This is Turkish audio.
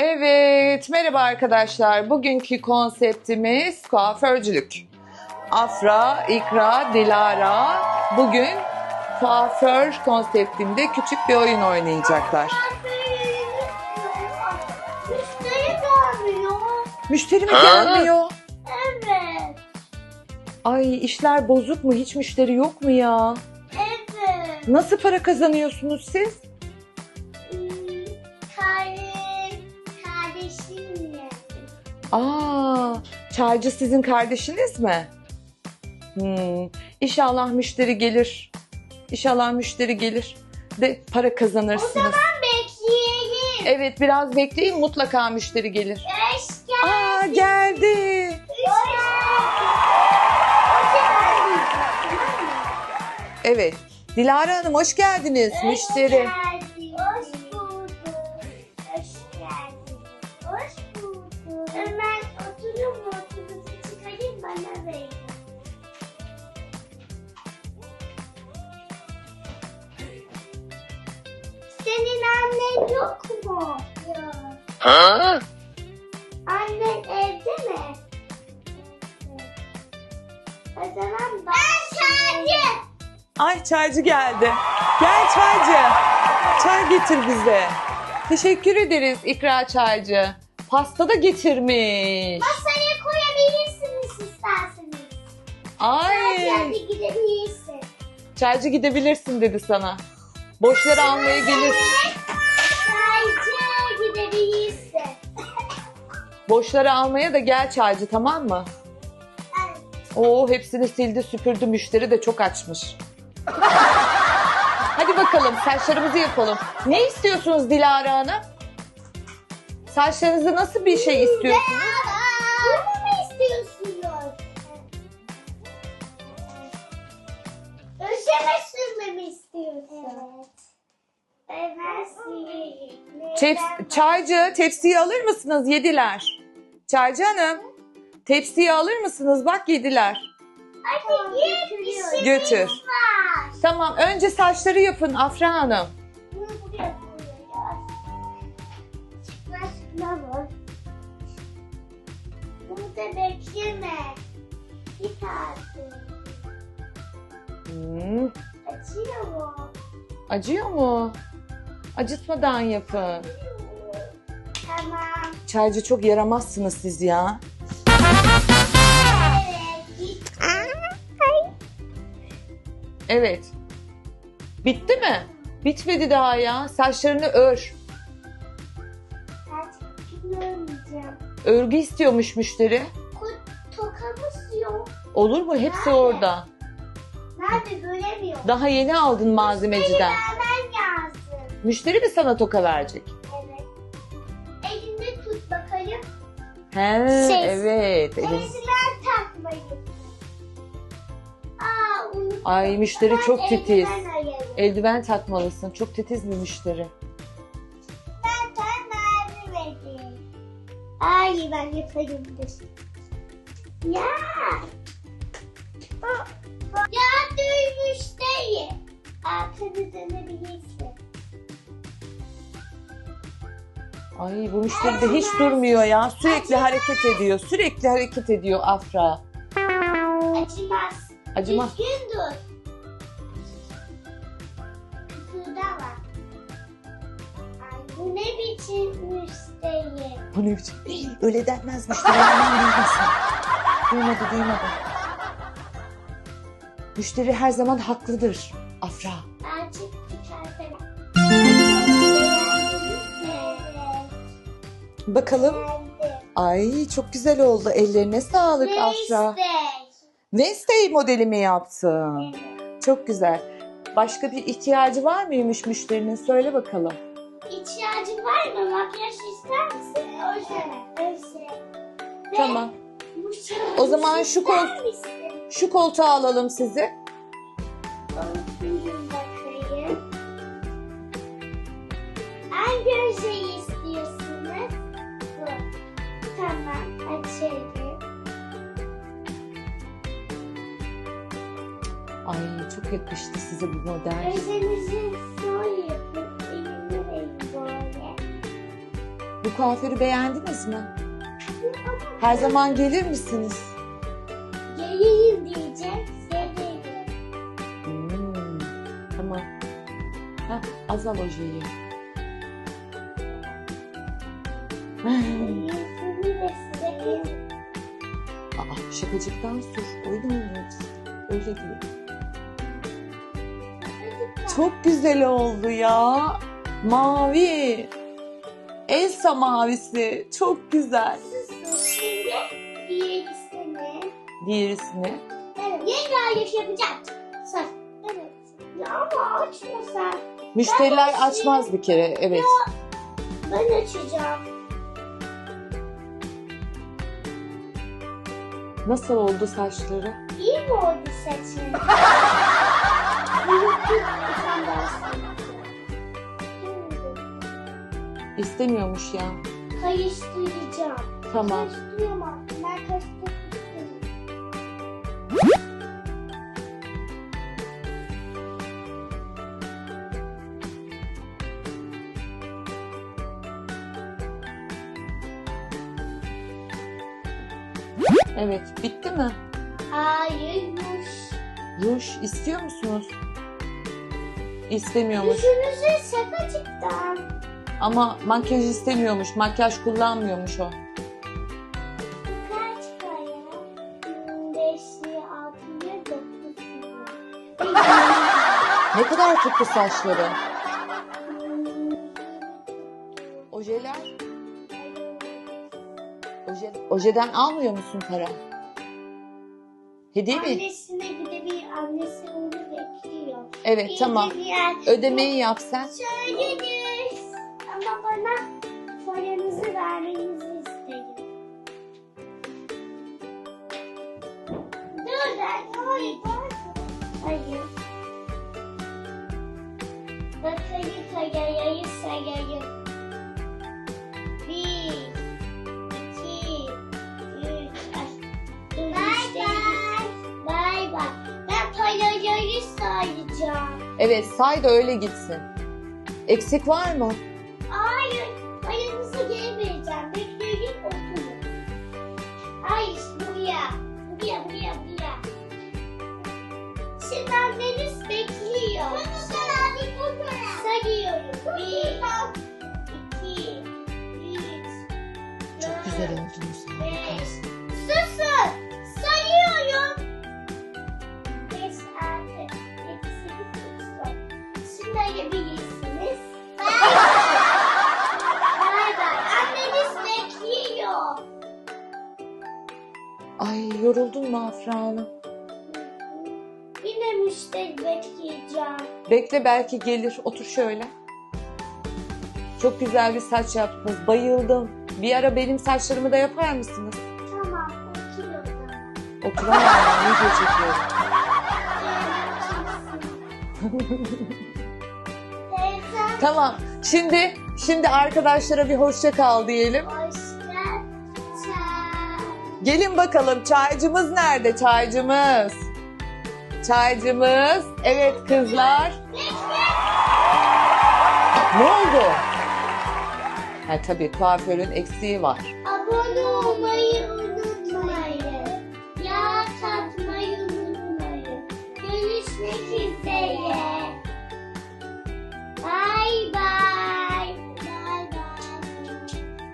Evet, merhaba arkadaşlar. Bugünkü konseptimiz kuaförcülük. Afra, İkra, Dilara bugün kuaför konseptinde küçük bir oyun oynayacaklar. Müşteri gelmiyor. Müşteri mi gelmiyor? Evet. Ay işler bozuk mu? Hiç müşteri yok mu ya? Evet. Nasıl para kazanıyorsunuz siz? Aa, çaycı sizin kardeşiniz mi? Hmm, İnşallah müşteri gelir. İnşallah müşteri gelir. De para kazanırsınız. Bekleyelim. Evet biraz bekleyin mutlaka müşteri gelir. Hoş geldin. Aa geldi. Hoş Evet. Dilara Hanım hoş geldiniz. Müşteri. geldin. Senin annen yok mu? Yok. Annen evde mi? O zaman ben çağırayım. Ay çaycı geldi. Gel çaycı. Çay getir bize. Teşekkür ederiz İkra çaycı. Pasta da getirmiş. Masaya koyabilirsiniz isterseniz. Ay. Hadi gidebilirsin. Çaycı gidebilirsin dedi sana. Boşları almaya gelir. Çaycı. Boşları almaya da gel çaycı tamam mı? Oo hepsini sildi süpürdü müşteri de çok açmış. Hadi bakalım saçlarımızı yapalım. Ne istiyorsunuz Dilara Hanım? Saçlarınızı nasıl bir şey istiyorsunuz? Bunu mu istiyorsunuz? Öşeme sürmemi istiyorsun. Evet. Tep- çaycı tepsiyi alır mısınız? Yediler. Çaycı Hanım tepsiyi alır mısınız? Bak yediler. Bir şey Götür. var. Tamam önce saçları yapın Afra Hanım. Burada bekleme. Git artık. Hmm, Açıyor mu? acıyor mu? Acıtmadan yapın. Tamam. Çaycı çok yaramazsınız siz ya. Evet. Bitti mi? Bitmedi daha ya. Saçlarını ör. Örgü istiyormuş müşteri. Tokamız yok. Olur mu? Hepsi Nerede? orada. Nerede göremiyorum. Daha yeni aldın malzemeciden. Müşteri mi sana toka verecek? Evet. Elinde tut bakalım. He, Şey- evet. Elin- Eldiven takmayı. Aa unuttum. Ay müşteri Ben çok titiz. eldiven ayarım. Eldiven takmalısın. Çok titiz bir müşteri. Ben sana verdim. Ay ben yaparımdır. Ya. Ya duymuş değil. Arkanı dönebilirsin. Ay bu müşteri de hiç durmuyor ya. Sürekli hareket ediyor. Sürekli hareket ediyor Afra. Acımaz. Acımaz. Düzgün dur. Kıpırdama. Ay bu ne biçim müşteri? Bu ne biçim? Öyle denmez müşteri. Hemen duymasın. Duymadı duymadı. Müşteri her zaman haklıdır Afra. Bakalım. Ay çok güzel oldu. Ellerine sağlık Afra. Wednesday modeli mi yaptın? Evet. Çok güzel. Başka bir ihtiyacı var mıymış müşterinin? Söyle bakalım. İhtiyacın var mı? Makyaj ister misin? Öyle. Öyle. Tamam. O zaman şu kol-? Şu koltuğa alalım sizi. Açalım. Ay çok yakıştı size bu model. Özenizi soy yapıp elime verin böyle. Bu kuaförü beğendiniz mi? Her zaman gelir misiniz? Geleyim diyecek. Geleyim. Hmm, tamam. Ha, az al ojeyi. şakacıktan. Öyle mi oynuyorsun? Öyle değil. Çok güzel oldu ya. Mavi. Elsa mavisi. Çok güzel. Şimdi diğerisini. Diğerisini. Evet. Yengar yapacağım. Sar. Evet. Ya ama açma sen. Müşteriler Ben açmaz bir kere. Evet. Ben açacağım. Nasıl oldu saçları? İyi mi oldu alsana. İstemiyormuş ya. Karıştıracağım. Tamam. Karıştırıyorum Evet. Bitti mi? Hayırmış. Ruj istiyor musunuz? İstemiyormuş. Yüzünüze şakacıktan. Ama makyaj istemiyormuş. Makyaj kullanmıyormuş o. Kaç? Beşli. Ne kadar tuttu saçları? Ojeler? Oje, ojeden almıyor musun para? Hediye mi? Annesine gidebilir. Annesi onu bekliyor. Evet tamam. Diğer Ödemeyi yap sen. Söylediniz. Ama bana paranızı vermenizi istedim. Dur ben hayır. Hayır. Bakayı kayayı sayayım. Sayacağım. Evet say da öyle gitsin. Eksik var mı? Hayır, paranızı geri vereceğim. Bekleyin oturun. Hayır, buraya. Buraya, buraya, buraya. Şimdi anneniz bekliyor. Sayıyorum. Bir, iki, üç, Çok güzel oldunuz. Şimdi ayırabilirsiniz. Bay bay. Anneniz bekliyor. Ay yoruldun mu Afra Hanım? Yine müşteri bekleyeceğim. Bekle belki gelir. Otur şöyle. Çok güzel bir saç yaptınız. Bayıldım. Bir ara benim saçlarımı da yapar mısınız? Tamam, oturuyorum. Oturamam. Video çekiyorum. Teyze, Tamam. Şimdi şimdi arkadaşlara bir hoşça kal diyelim. hoşça. Gelin bakalım çaycımız nerede çaycımız? Çaycımız. Evet kızlar. Ne oldu? Ha tabii kuaförün eksiği var. Abone olmayı unutmayın. Yağ tatmayı unutmayın. Görüşmek.